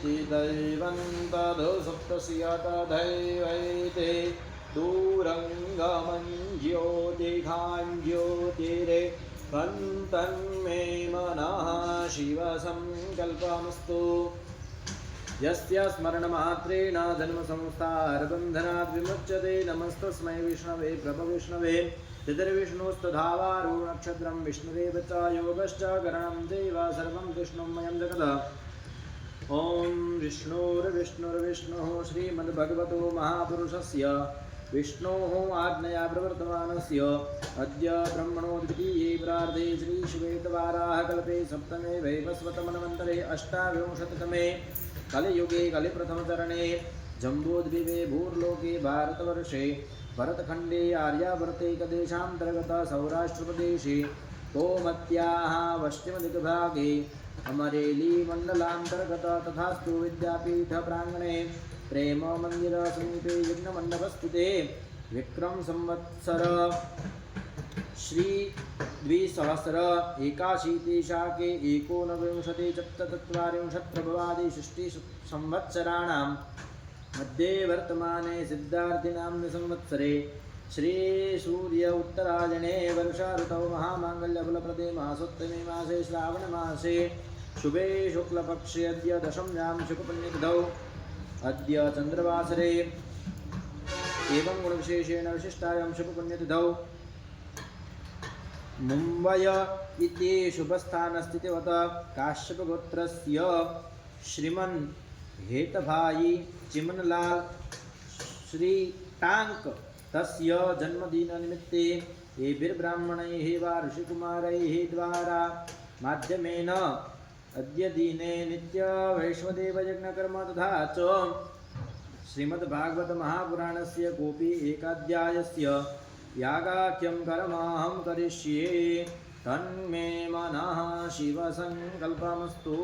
इति दैवन्तदो सप्तस्यतदैवैते दूरङ्गमञ्ज्योतिखाञ्ज्योतिरे कन्तन्मे मनः शिवसङ्कल्पमस्तु। यस्य स्मरणमात्रेण जन्मसंस्थारबन्धनात् विमुच्यते। नमस्तस्मै विष्णवे प्रभविष्णवे तिथिर्विष्णुस्तधावारो नक्षत्रं विष्णुदेव च योगश्च करणं देव सर्वं विष्णुमयं जगत्। ॐ विष्णुर्विष्णुर्विष्णुः श्रीमद्भगवतो महापुरुषस्य। विष्णोः आज्ञया प्रवर्तमानस्य। अद्य ब्रह्मणो द्वितीये प्रार्धे श्रीशिवेतवाराहकल्पे सप्तमे वैवस्वतमन्वन्तरे अष्टाविंशतितमे कलियुगे कलिप्रथमचरणे जम्बूद्वीपे भूर्लोके भारतवर्षे, भरतखण्डे सौराष्ट्रप्रदेशे गोमत्याः पश्चिमदिग्भागे अमरेलीमण्डलान्तर्गत तथास्तु विद्यापीठप्राङ्गणे प्रेममन्दिरसमीपे यज्ञमण्डपस्थिते विक्रमसंवत्सर श्री द्विसहस्र एकाशीतिशाके एकोनविंशति चत्वारिंशत् प्रभवादि षष्टिसंवत्सराणां मध्ये वर्तमाने सिद्धार्थिनाम्नि संवत्सरे श्रीसूर्य उत्तरायणे वर्षा ऋतौ महामाङ्गल्यफलप्रदे मासोत्तमे मासे श्रावणमासे शुभे शुक्लपक्षे अद्य दशम्यां शुभपुण्यतिथौ अद्य चन्द्रवासरे। एवं गुणविशेषेण विशिष्टायां शुभपुण्यतिथौ मुम्बय इति शुभस्थानस्थितिवत। काश्यपगोत्रस्य श्रीमन् हेतभाई चिमनलाल श्री टाङ्क्। तस्य जन्मदिननिमित्ते एभिर्ब्राह्मणैः वा ऋषिकुमारैः द्वारा माध्यमेन अद्य दिने नित्यवैष्णदेवयज्ञकर्म तथा च श्रीमद्भागवतमहापुराणस्य कोऽपि एकाध्यायस्य यागाख्यं कर्महं करिष्ये तन्मे मनः शिवसङ्कल्पमस्तु।